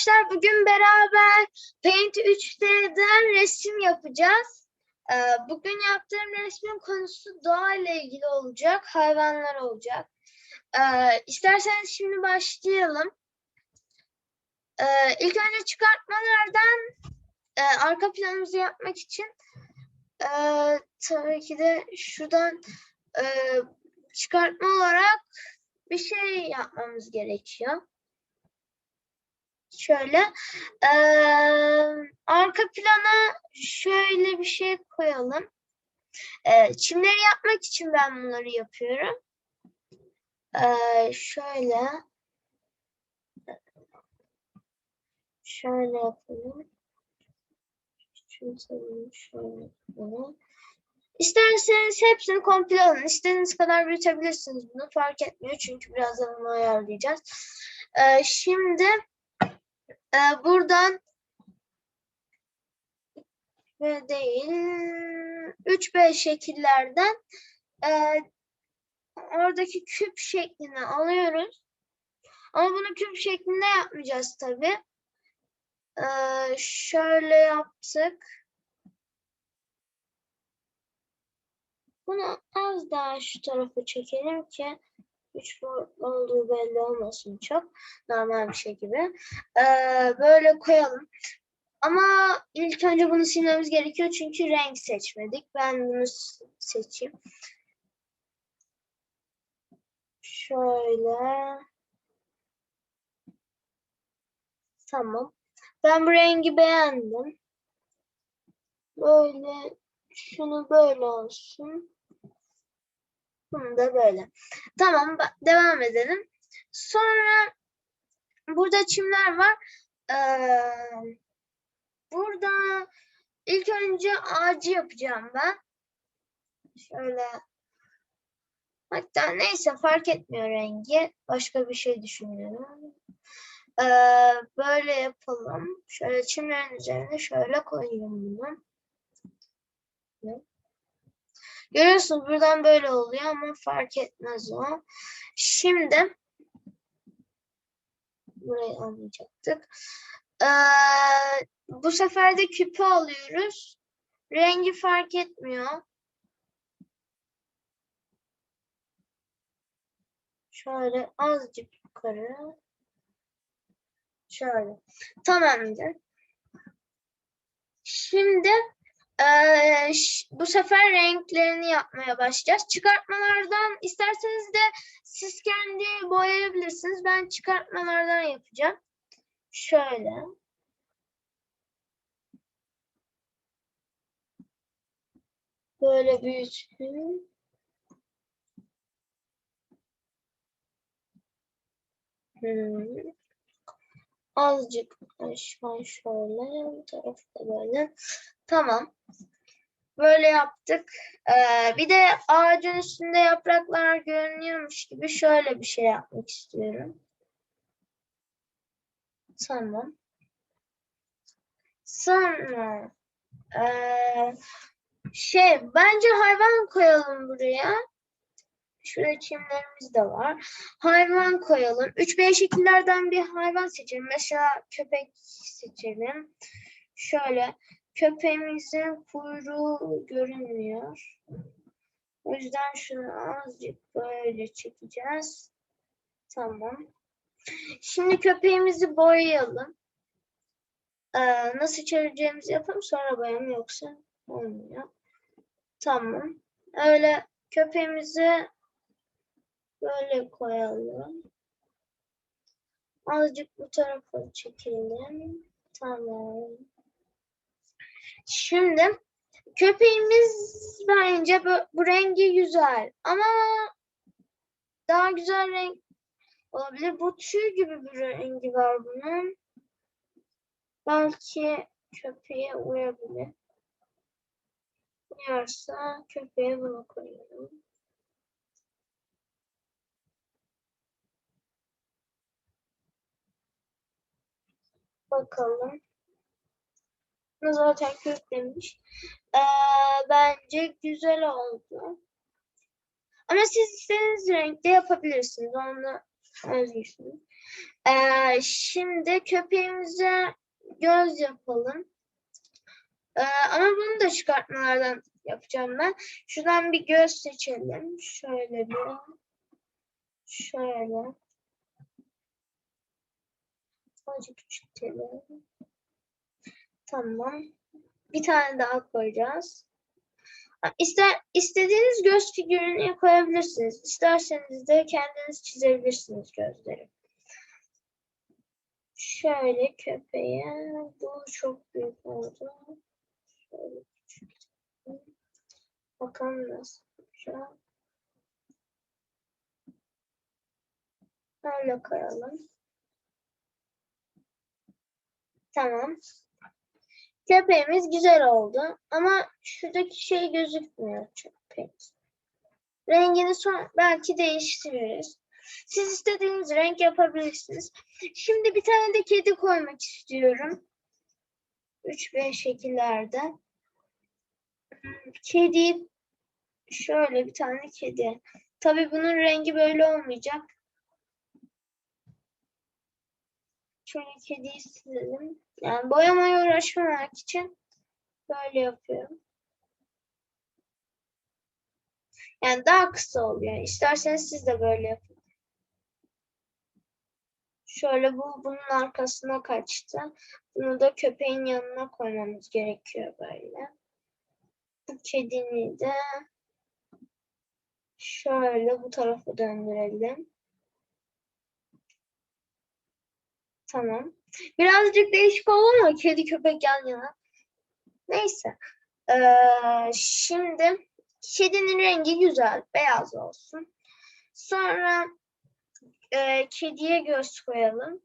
arkadaşlar bugün beraber Paint 3D'den resim yapacağız. Ee, Bugün yaptığım resmin konusu doğa ile ilgili olacak, hayvanlar olacak. Ee, İsterseniz şimdi başlayalım. Ee, İlk önce çıkartmalardan e, arka planımızı yapmak için e, tabii ki de şuradan e, çıkartma olarak bir şey yapmamız gerekiyor. Şöyle eee, arka plana şöyle bir şey koyalım. Eee, çimleri yapmak için ben bunları yapıyorum. Eee, şöyle şöyle yapalım. Şöyle. İsterseniz hepsini komple alın. İstediğiniz kadar büyütebilirsiniz bunu. Fark etmiyor çünkü birazdan onu ayarlayacağız. Eee, şimdi ee, buradan ve değil 3B şekillerden e, oradaki küp şeklini alıyoruz. Ama bunu küp şeklinde yapmayacağız tabi. Ee, şöyle yaptık. Bunu az daha şu tarafa çekelim ki üç boyutlu olduğu belli olmasın çok. Normal bir şey gibi. Ee, böyle koyalım. Ama ilk önce bunu silmemiz gerekiyor çünkü renk seçmedik. Ben bunu seçeyim. Şöyle. Tamam. Ben bu rengi beğendim. Böyle şunu böyle olsun. Bunu da böyle. Tamam devam edelim. Sonra burada çimler var. Ee, burada ilk önce ağacı yapacağım ben. Şöyle hatta neyse fark etmiyor rengi. Başka bir şey düşünüyorum. Ee, böyle yapalım. Şöyle çimlerin üzerine şöyle koyayım bunu. Evet. Görüyorsunuz buradan böyle oluyor ama fark etmez o. Şimdi burayı almayacaktık. Ee, bu sefer de küpü alıyoruz. Rengi fark etmiyor. Şöyle azıcık yukarı. Şöyle. Tamamdır. Şimdi ee, bu sefer renklerini yapmaya başlayacağız. Çıkartmalardan isterseniz de siz kendi boyayabilirsiniz. Ben çıkartmalardan yapacağım. Şöyle. Böyle büyütün. Hmm. Azıcık aşağı şöyle, bu tarafı da böyle. Tamam. Böyle yaptık. Ee, bir de ağacın üstünde yapraklar görünüyormuş gibi şöyle bir şey yapmak istiyorum. Tamam. Sonra ee, şey bence hayvan koyalım buraya. Şurada çimlerimiz de var. Hayvan koyalım. 3B şekillerden bir hayvan seçelim. Mesela köpek seçelim. Şöyle köpeğimizin kuyruğu görünmüyor. O yüzden şunu azıcık böyle çekeceğiz. Tamam. Şimdi köpeğimizi boyayalım. Ee, nasıl çevireceğimizi yapalım sonra boyayalım yoksa olmuyor. Tamam. Öyle köpeğimizi böyle koyalım. Azıcık bu tarafa çekelim. Tamam. Şimdi köpeğimiz bence bu, bu rengi güzel ama daha güzel renk olabilir. Bu tüy gibi bir rengi var bunun. Belki köpeğe uyabilir. Uyarsa köpeğe bunu koyalım. Bakalım. Zaten köklemiş. Ee, bence güzel oldu. Ama siz istediğiniz renkte yapabilirsiniz. Onu Özgürsünüz. Ee, şimdi köpeğimize göz yapalım. Ee, ama bunu da çıkartmalardan yapacağım ben. Şuradan bir göz seçelim. Şöyle bir. Şöyle. Sadece küçültelim. Tamam. Bir tane daha koyacağız. İster, istediğiniz göz figürünü koyabilirsiniz. İsterseniz de kendiniz çizebilirsiniz gözleri. Şöyle köpeğe. Bu çok büyük oldu. Şöyle küçük. Bakalım nasıl yapacağım. Böyle koyalım. Tamam. Köpeğimiz güzel oldu. Ama şuradaki şey gözükmüyor çok pek. Rengini son belki değiştiririz. Siz istediğiniz renk yapabilirsiniz. Şimdi bir tane de kedi koymak istiyorum. 3-5 şekillerde. Kedi şöyle bir tane kedi. Tabii bunun rengi böyle olmayacak. Şöyle kediyi silelim. Yani boyamaya uğraşmamak için böyle yapıyorum. Yani daha kısa oluyor. İsterseniz siz de böyle yapın. Şöyle bu bunun arkasına kaçtı. Bunu da köpeğin yanına koymamız gerekiyor böyle. Bu kedini de şöyle bu tarafa döndürelim. Tamam. Birazcık değişik oldu ama kedi köpek yan yana. Neyse. Ee, şimdi kedinin rengi güzel. Beyaz olsun. Sonra e, kediye göz koyalım.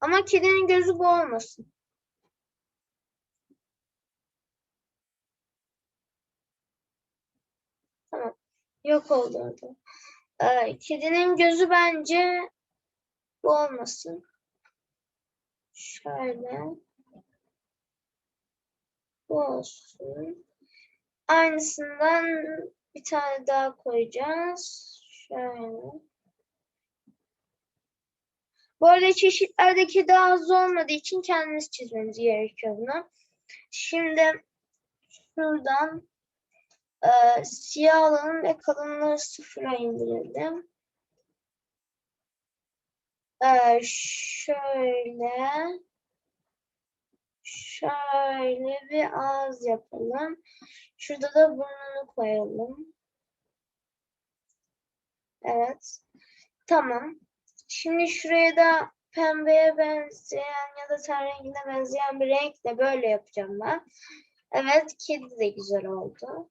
Ama kedinin gözü bu olmasın. Tamam. Yok oldu. Ee, kedinin gözü bence bu olmasın. Şöyle. Bu olsun. Aynısından bir tane daha koyacağız. Şöyle. Bu arada çeşitlerdeki daha az olmadığı için kendiniz çizmeniz gerekiyor bunu. Şimdi şuradan e, siyah alalım ve kalınlığı sıfıra indirelim. E, şöyle şöyle bir ağız yapalım. Şurada da burnunu koyalım. Evet. Tamam. Şimdi şuraya da pembeye benzeyen ya da ten rengine benzeyen bir renkle böyle yapacağım ben. Evet, kedi de güzel oldu.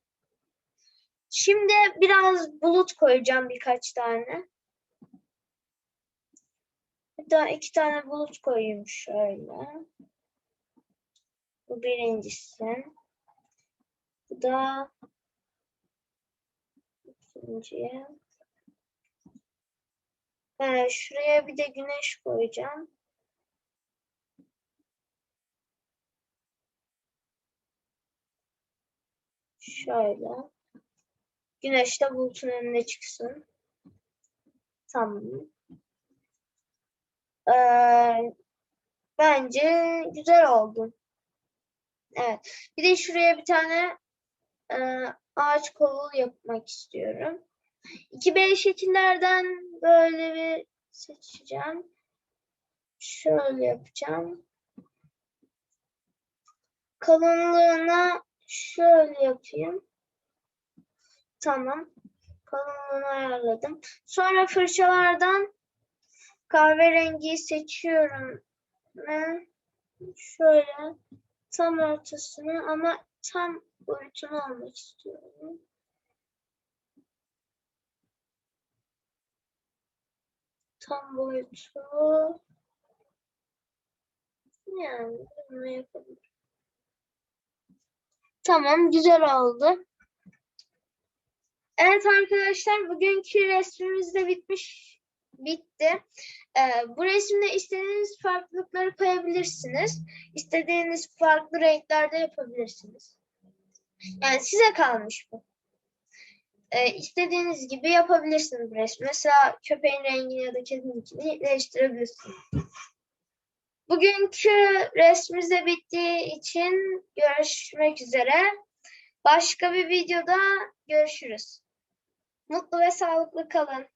Şimdi biraz bulut koyacağım birkaç tane. Hatta iki tane bulut koyayım şöyle. Bu birincisi. Bu da ikinci. Ee, şuraya bir de güneş koyacağım. Şöyle. Güneş de bulutun önüne çıksın. Tamam. Ee, bence güzel oldu. Evet. Bir de şuraya bir tane e, ağaç kovuğu yapmak istiyorum. 2B şekillerden böyle bir seçeceğim. Şöyle yapacağım. Kalınlığına şöyle yapayım. Tamam. Kalınlığını ayarladım. Sonra fırçalardan kahverengiyi seçiyorum. Ve şöyle tam ortasını ama tam boyutunu almak istiyorum. Tam boyutu yani bunu yapabilirim. Tamam güzel oldu. Evet arkadaşlar bugünkü resmimiz de bitmiş. Bitti. Ee, bu resimde istediğiniz farklılıkları koyabilirsiniz. İstediğiniz farklı renklerde yapabilirsiniz. Yani size kalmış bu. e, istediğiniz gibi yapabilirsiniz bu resmi. Mesela köpeğin rengini ya da kedininkini değiştirebilirsiniz. Bugünkü resmimiz de bittiği için görüşmek üzere. Başka bir videoda görüşürüz. Mutlu ve sağlıklı kalın.